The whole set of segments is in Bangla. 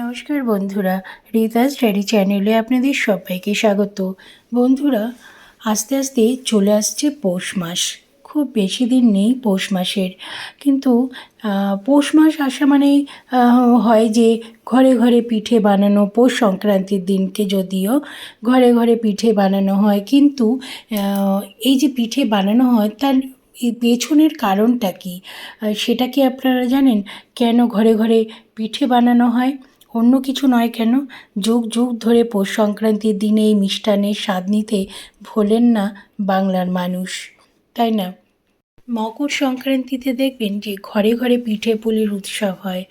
নমস্কার বন্ধুরা রিতা স্টাডি চ্যানেলে আপনাদের সবাইকে স্বাগত। বন্ধুরা, আস্তে আস্তে চলে আসছে পৌষ মাস। খুব বেশি দিন নেই পৌষ মাসের। কিন্তু পৌষ মাস আসা মানেই হয় যে ঘরে ঘরে পিঠে বানানো, পৌষ সংক্রান্তির দিনকে যদিও ঘরে ঘরে পিঠে বানানো হয়। কিন্তু এই যে পিঠে বানানো হয়, তার এই পেছনের কারণটা কি? সেটা কি আপনারা জানেন? কেন ঘরে ঘরে পিঠে বানানো হয়? অন্য কিছু নয় কেন? যুগ যুগ ধরে পৌষ সংক্রান্তির দিনে এই মিষ্টান্নের স্বাদ নিতে ভোলেন না বাংলার মানুষ। তাই না? মকর সংক্রান্তিতে দেখবেন যে ঘরে ঘরে পিঠে পুলির উৎসব হয়।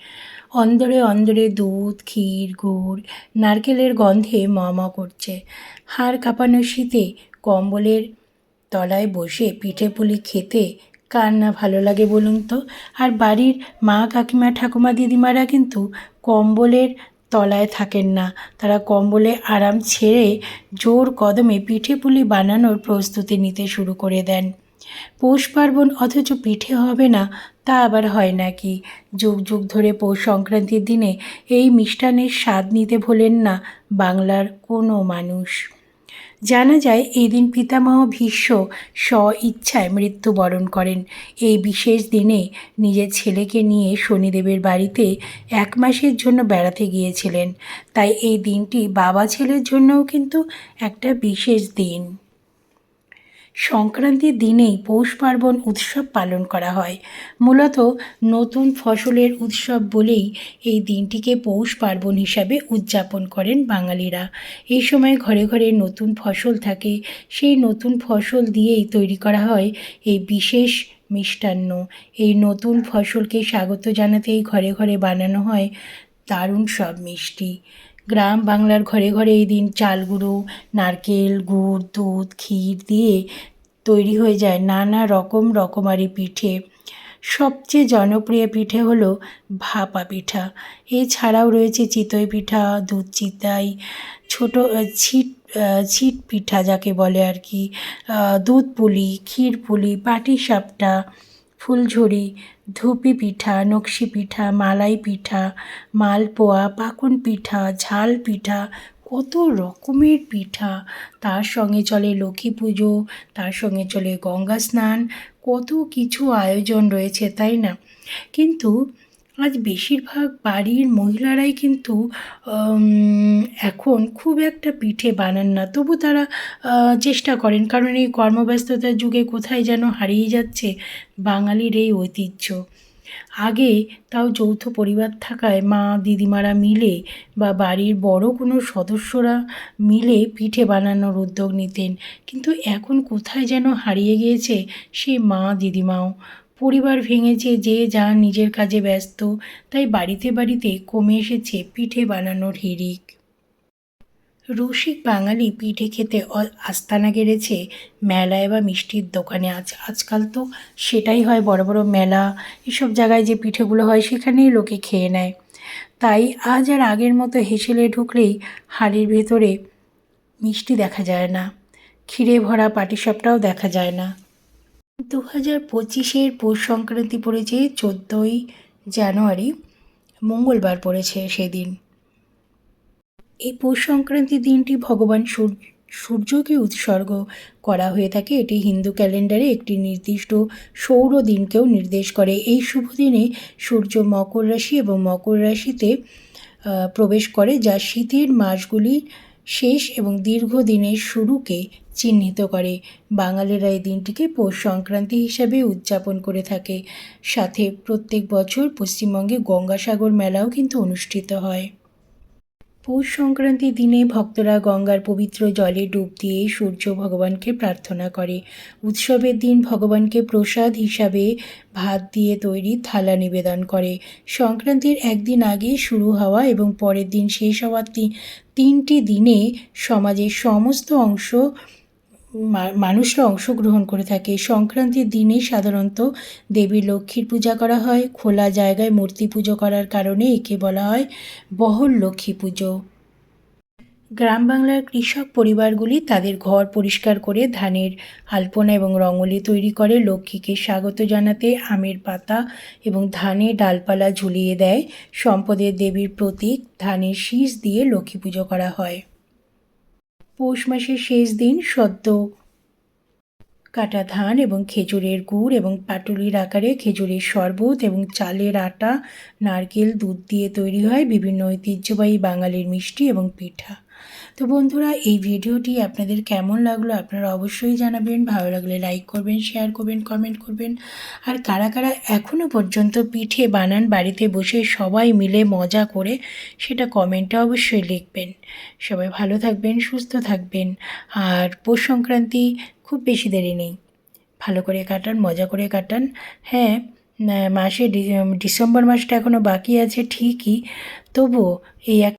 অন্দরে অন্দরে দুধ, ক্ষীর, গুড়, নারকেলের গন্ধে ম ম করছে। হাড় কাঁপানো শীতে কম্বলের তলায় বসে পিঠে পুলি খেতে কার না ভালো লাগে বলুন তো? আর বাড়ির মা কাকিমা ঠাকুমা দিদিমারা কিন্তু কম্বলের তলায় থাকেন না। তারা কম্বলে আরাম ছেড়ে জোর কদমে পিঠে পুলি বানানোর প্রস্তুতি নিতে শুরু করে দেন। পৌষ পার্বণ অথচ পিঠে হবে না, তা আবার হয় নাকি? যুগ যুগ ধরে পৌষ সংক্রান্তির দিনে এই মিষ্টানের স্বাদ নিতে ভোলেন না বাংলার কোনো মানুষ। জানা যায় এই দিন পিতামহ ভীষ্ম স্ব ইচ্ছায় মৃত্যুবরণ করেন। এই বিশেষ দিনে নিজের ছেলেকে নিয়ে শনিদেবের বাড়িতে এক মাসের জন্য বেড়াতে গিয়েছিলেন। তাই এই দিনটি বাবা ছেলের জন্যও কিন্তু একটা বিশেষ দিন। সংক্রান্তির দিনেই পৌষ পার্বণ উৎসব পালন করা হয়। মূলত নতুন ফসলের উৎসব বলেই এই দিনটিকে পৌষ পার্বণ হিসাবে উদযাপন করেন বাঙালিরা। এই সময় ঘরে ঘরে নতুন ফসল থাকে। সেই নতুন ফসল দিয়েই তৈরি করা হয় এই বিশেষ মিষ্টান্ন। এই নতুন ফসলকে স্বাগত জানাতেই ঘরে ঘরে বানানো হয় দারুণ সব মিষ্টি। গ্রাম বাংলার ঘরে ঘরে এই দিন চাল গুঁড়ো নারকেল, গুড়, দুধ, ক্ষীর দিয়ে তৈরি হয়ে যায় নানা রকম রকমারি পিঠে। সবচেয়ে জনপ্রিয় পিঠে হলো ভাপা পিঠা। এছাড়াও রয়েছে চিতই পিঠা, দুধ চিতাই, ছোটো ছিট ছিট পিঠা যাকে বলে আর কি দুধ পুলি, ক্ষীর পুলি, পাটিসাপটা, ফুলঝুরি ধুপি পিঠা, নকশি পিঠা, মালাই পিঠা, মালপোয়া, পাকুন পিঠা, ঝাল পিঠা, কত রকমের পিঠা। তার সঙ্গে চলে লক্ষ্মী পুজো, তার সঙ্গে চলে গঙ্গা স্নান, কত কিছু আয়োজন রয়েছে, তাই না? কিন্তু আজ বেশিরভাগ বাড়ির মহিলারাই কিন্তু এখন খুব একটা পিঠে বানান না। তবু তারা চেষ্টা করেন। কারণ এই কর্মব্যস্ততার যুগে কোথায় যেন হারিয়ে যাচ্ছে বাঙালির এই ঐতিহ্য। আগে তাও যৌথ পরিবার থাকায় মা, দিদিমারা মিলে বা বাড়ির বড় কোনো সদস্যরা মিলে পিঠে বানানোর উদ্যোগ নিতেন। কিন্তু এখন কোথায় যেন হারিয়ে গিয়েছে সেই মা, দিদিমাও। পরিবার ভেঙেছে, যে যা নিজের কাজে ব্যস্ত, তাই বাড়িতে বাড়িতে কমে এসেছে পিঠে বানানোর হিরিক রসিক বাঙালি পিঠে খেতে আস্তানা গেড়েছে, মেলায় বা মিষ্টির দোকানে। আজ, আজকাল তো সেটাই হয় বড় বড় মেলা, এসব জায়গায় যে পিঠেগুলো হয় সেখানেই লোকে খেয়ে নেয়। তাই আজ আর আগের মতো হেসেলে ঢুকলেই হাড়ির ভেতরে মিষ্টি দেখা যায় না, ক্ষীরে ভরা পাটিসাপটাও দেখা যায় না। দু হাজার পঁচিশের পৌষ সংক্রান্তি পড়েছে চোদ্দোই জানুয়ারি, মঙ্গলবার পড়েছে সেদিন। এই পৌষ সংক্রান্তি দিনটি ভগবান সূর্য সূর্যকে উৎসর্গ করা হয়ে থাকে। এটি হিন্দু ক্যালেন্ডারে একটি নির্দিষ্ট সৌর দিনকেও নির্দেশ করে। এই শুভ দিনে সূর্য মকর রাশি এবং মকর রাশিতে প্রবেশ করে, যা শীতের মাসগুলির শেষ এবং দীর্ঘ দিনের শুরুকে চিহ্নিত করে। বাঙালিরা এই দিনটিকে পৌষ সংক্রান্তি হিসাবে উদযাপন করে থাকে। সাথে প্রত্যেক বছর পশ্চিমবঙ্গে গঙ্গাসাগর মেলাও কিন্তু অনুষ্ঠিত হয়। পৌষ সংক্রান্তির দিনে ভক্তরা গঙ্গার পবিত্র জলে ডুব দিয়ে সূর্য ভগবানকে প্রার্থনা করে। উৎসবের দিন ভগবানকে প্রসাদ হিসাবে ভাত দিয়ে তৈরি থালা নিবেদন করে। সংক্রান্তির একদিন আগে শুরু হওয়া এবং পরের দিন শেষ হওয়ার তিনটি দিনে সমাজের সমস্ত অংশ মানুষরা অংশগ্রহণ করে থাকে। সংক্রান্তির দিনে সাধারণত দেবী লক্ষ্মীর পূজা করা হয়। খোলা জায়গায় মূর্তি পুজো করার কারণে একে বলা হয় বহল লক্ষ্মী পুজো। গ্রাম বাংলার কৃষক পরিবারগুলি তাদের ঘর পরিষ্কার করে ধানের আলপনা এবং রঙলি তৈরি করে। লক্ষ্মীকে স্বাগত জানাতে আমের পাতা এবং ধানে ডালপালা ঝুলিয়ে দেয়। সম্পদের দেবীর প্রতীক ধানের শীষ দিয়ে লক্ষ্মী পুজো করা হয়। পৌষ মাসের শেষ দিন সদ্য। কাটা ধান এবং খেজুরের গুড় এবং পাটুলির আকারে খেজুরের শরবত এবং চালের আটা, নারকেল, দুধ দিয়ে তৈরি হয় বিভিন্ন ঐতিহ্যবাহী বাঙালির মিষ্টি এবং পিঠা। তো বন্ধুরা, এই ভিডিওটি আপনাদের কেমন লাগল আপনারা অবশ্যই জানাবেন। ভালো লাগলে লাইক করবেন শেয়ার করবেন কমেন্ট করবেন। আর কারা কারা এখনও পর্যন্ত পিঠে বানান, বাড়িতে বসে সবাই মিলে মজা করে সেটা কমেন্টে অবশ্যই লিখবেন। সবাই ভালো থাকবেন, সুস্থ থাকবেন। আর পৌষ সংক্রান্তি খুব বেশি দেরি নেই। ভালো করে কাটান, মজা করে কাটান। হ্যাঁ মাসে ডিসেম্বর মাসটা এখনও বাকি আছে ঠিকই। তবুও এই এক